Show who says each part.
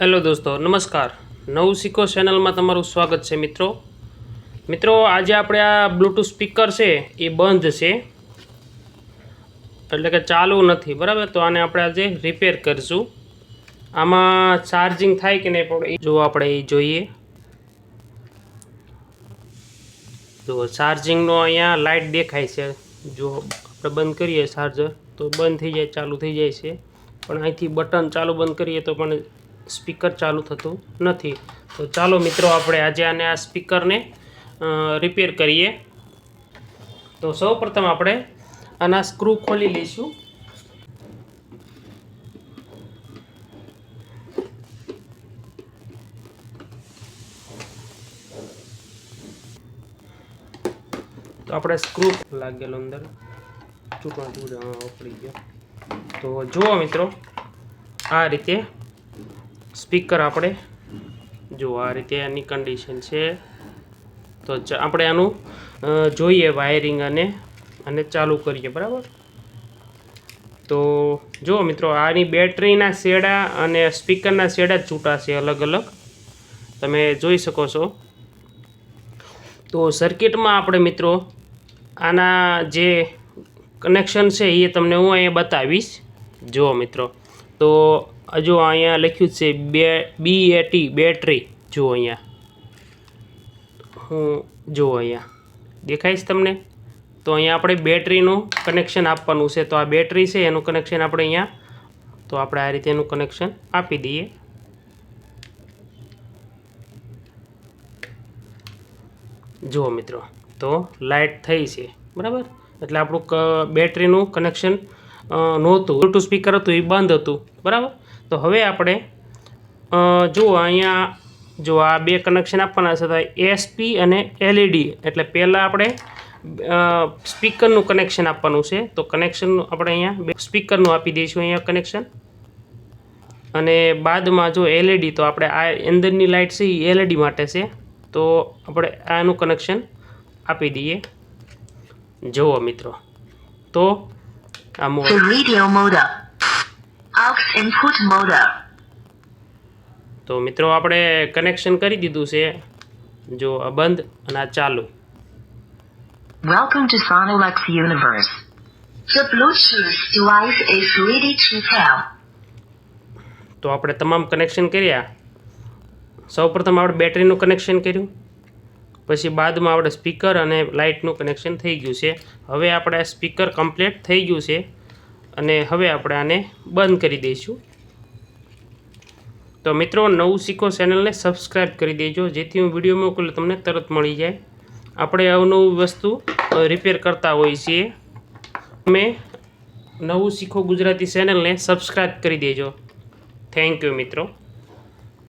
Speaker 1: Hello દોસ્તો, નમસ્કાર. નવું શીખો ચેનલમાં તમારું સ્વાગત છે મિત્રો. મિત્રો, આજે આપણે આ બ્લૂટૂથ સ્પીકર છે, એ બંધ છે. એટલે કે ચાલુ નથી, બરાબર? તો આને આપણે આજે રિપેર કરીશું. આમાં ચાર્જિંગ થાય કે નહીં પણ એ જો આપણે એ જોઈએ. જો ચાર્જિંગનો અહીંયા લાઇટ દેખાય છે. જો આપણે બંધ કરીએ ચાર્જર તો બંધ થઈ જાય, ચાલુ થઈ જાય છે. પણ અહીંથી બટન ચાલુ બંધ કરીએ તો પણ સ્પીકર ચાલુ થતું નથી. તો ચાલો મિત્રો, આપણે આજે આને આ સ્પીકરને રિપેર કરીએ. તો સૌ પ્રથમ આપણે આના સ્ક્રૂ ખોલી લઈશું. તો આપણે સ્ક્રૂ લાગેલો અંદર. ચૂંટવા ચૂંટવા પડી ગયો. તો જુઓ મિત્રો, આ રીતે સ્પીકર આપણે. જુઓ આ રીતે આની કન્ડિશન છે. તો આપણે આનું જોઈએ વાયરિંગ અને અને ચાલુ કરીએ, બરાબર? તો જુઓ મિત્રો, આની બેટરીના શેડા અને સ્પીકરના શેડા જ છૂટા છે અલગ અલગ. તમે જોઈ શકો છો. તો સર્કિટમાં આપણે મિત્રો, આના જે કનેક્શન છે એ તમને હું અહીંયા બતાવીશ. જુઓ મિત્રો. તો જો અહીંયા લખ્યું છે બે બી એટી બેટરી જુઓ અહીંયા. હું જુઓ અહીંયા. દેખાય છે તમને? તો અહીંયા આપણે બેટરીનું કનેક્શન આપવાનું છે. તો આ બેટરી છે, એનું કનેક્શન આપણે અહીંયા, તો આપણે આ રીતે એનું કનેક્શન આપી દઈએ. જુઓ મિત્રો, તો લાઇટ થઈ છે. બરાબર? એટલે આપણું બેટરીનું કનેક્શન નહોતું. બ્લૂટૂથ સ્પીકર હતું, એ બંધ હતું. બરાબર? તો હવે આપણે જુઓ અહીંયા જો આ બે કનેક્શન આપવાના છે, તો એસપી અને એલઈડી એટલે પહેલાં આપણે સ્પીકરનું કનેક્શન આપવાનું છે. તો કનેક્શન આપણે અહીંયા સ્પીકરનું આપી દઈશું અહીંયા કનેક્શન અને બાદમાં જો એલઈડી તો આપણે આ અંદરની લાઇટ છે એ એલઈડી માટે છે. તો આપણે આનું કનેક્શન આપી દઈએ. જુઓ મિત્રો. તો આ
Speaker 2: મોડ. Aux input motor.
Speaker 1: તો મિત્રો આપણે કનેક્શન કરી દીધું છે જો આ બંધ અને આ ચાલુ
Speaker 2: Welcome to Sonolux Universe. The Bluetooth device is ready to pair.
Speaker 1: તો આપણે તમામ કનેક્શન કર્યા સૌપ્રથમ આપણે બેટરીનું કનેક્શન કર્યું પછી બાદમાં આપણે સ્પીકર અને લાઇટનું કનેક્શન થઈ ગયું છે હવે આપણે સ્પીકર કમ્પ્લીટ થઈ ગયું છે અને હવે આપણે આને બંધ કરી દઈશું. તો મિત્રો, નવું શીખો ચેનલને સબસ્ક્રાઈબ કરી દેજો, જેથી હું વીડિયો મોકલું તમને તરત મળી જાય. આપણે અવનવું વસ્તુ રિપેર કરતા હોઈએ છીએ. તમે નવું શીખો ગુજરાતી ચેનલને સબસ્ક્રાઈબ કરી દેજો. થેન્ક યુ મિત્રો.